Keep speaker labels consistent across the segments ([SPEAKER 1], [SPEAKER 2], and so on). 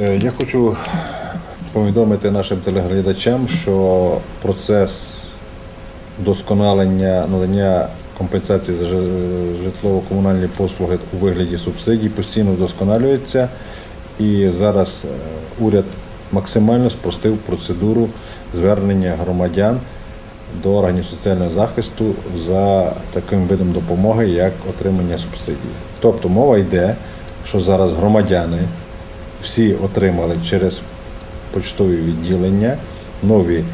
[SPEAKER 1] Е, Я хочу повідомити нашим телеглядачам, що процес вдосконалення надання компенсації за житлово-комунальні послуги у вигляді субсидій постійно вдосконалюється. І зараз е, уряд максимально спростив процедуру звернення громадян до органів соціального захисту за таким видом допомоги, як отримання субсидій. Тобто мова йде, що зараз громадяни всі отримали через почтові відділення нові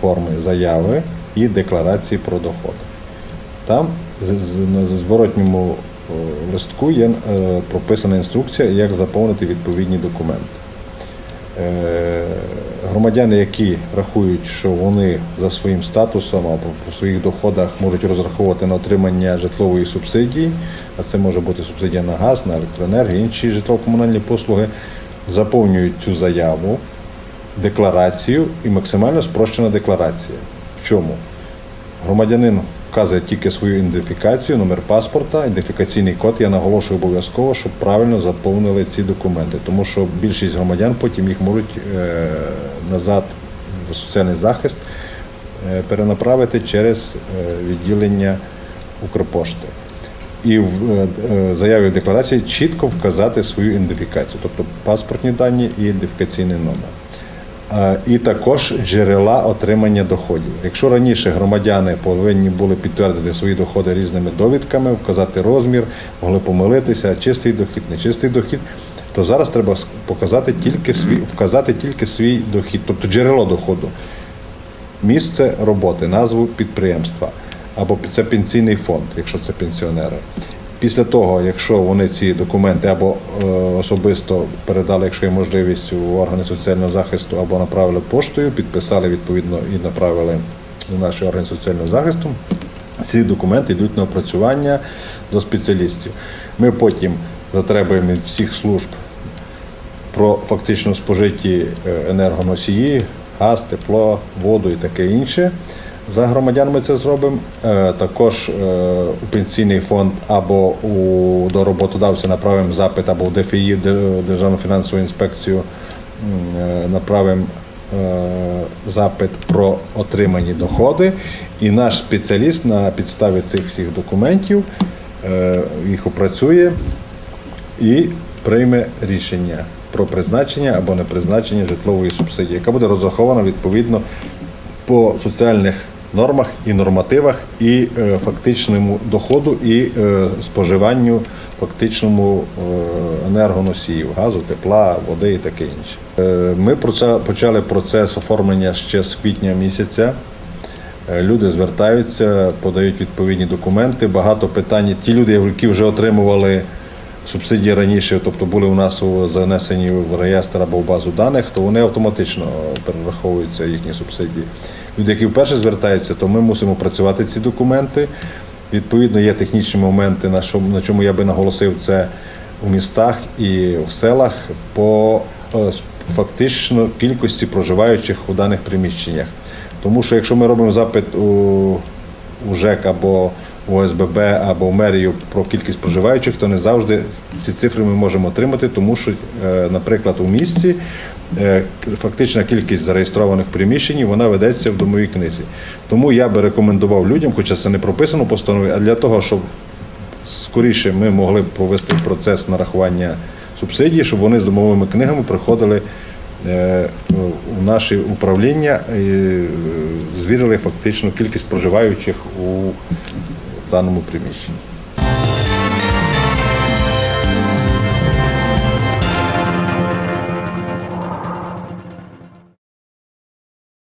[SPEAKER 1] форми заяви і декларації про доходи. Там на зворотньому листку є е, прописана інструкція, як заповнити відповідні документи. Е, Громадяни, які рахують, що вони за своїм статусом або по своїх доходах можуть розраховувати на отримання житлової субсидії, а це може бути субсидія на газ, на електроенергію, інші житлово-комунальні послуги, заповнюють цю заяву, декларацію і максимально спрощена декларація. В чому? Громадянин вказує тільки свою ідентифікацію, номер паспорта, ідентифікаційний код. Я наголошую обов'язково, щоб правильно заповнили ці документи, тому що більшість громадян потім їх можуть е, назад в соціальний захист е, перенаправити через е, відділення Укрпошти. І в е, е, заяві в декларації чітко вказати свою ідентифікацію, тобто паспортні дані і ідентифікаційний номер. І також джерела отримання доходів. Якщо раніше громадяни повинні були підтвердити свої доходи різними довідками, вказати розмір, могли помилитися, чистий дохід, нечистий дохід, то зараз треба показати тільки свій, вказати тільки свій дохід, тобто джерело доходу, місце роботи, назву підприємства або це пенсійний фонд, якщо це пенсіонери. Після того, якщо вони ці документи або е, особисто передали, якщо є можливість у органи соціального захисту, або направили поштою, підписали відповідно і направили в наші органи соціального захисту, ці документи йдуть на опрацювання до спеціалістів. Ми потім затребуємо від всіх служб про фактично спожиті е, енергоносії, газ, тепло, воду і таке інше. За громадян ми це зробимо. Е, Також е, у пенсійний фонд або у, до роботодавця направимо запит, або в ДФІ, Державну фінансову інспекцію, е, направимо запит про отримані доходи. І наш спеціаліст на підставі цих всіх документів їх опрацює і прийме рішення про призначення або не призначення житлової субсидії, яка буде розрахована відповідно по соціальних нормах і нормативах, і е, фактичному доходу, і е, споживанню фактичному е, енергоносіїв, газу, тепла, води і таке інше. Ми про це почали процес оформлення ще з квітня місяця. Люди звертаються, подають відповідні документи. Багато питань. Ті люди, які вже отримували субсидії раніше, тобто були у нас занесені в реєстр або в базу даних, то вони автоматично перераховуються їхні субсидії. Люди, які вперше звертаються, то ми мусимо працювати ці документи. Відповідно, є технічні моменти, на чому, я би наголосив, це у містах і в селах по е, фактично кількості проживаючих у даних приміщеннях. Тому що якщо ми робимо запит у, у ЖЕК або у ОСББ або в мерію про кількість проживаючих, то не завжди ці цифри ми можемо отримати, тому що, е, наприклад, у місті фактична кількість зареєстрованих приміщень вона ведеться в домовій книзі. Тому я би рекомендував людям, хоча це не прописано в постанові, а для того, щоб скоріше ми могли б провести процес нарахування субсидій, щоб вони з домовими книгами приходили е, у наші управління і е, звірили фактично кількість проживаючих у даному приміщенні.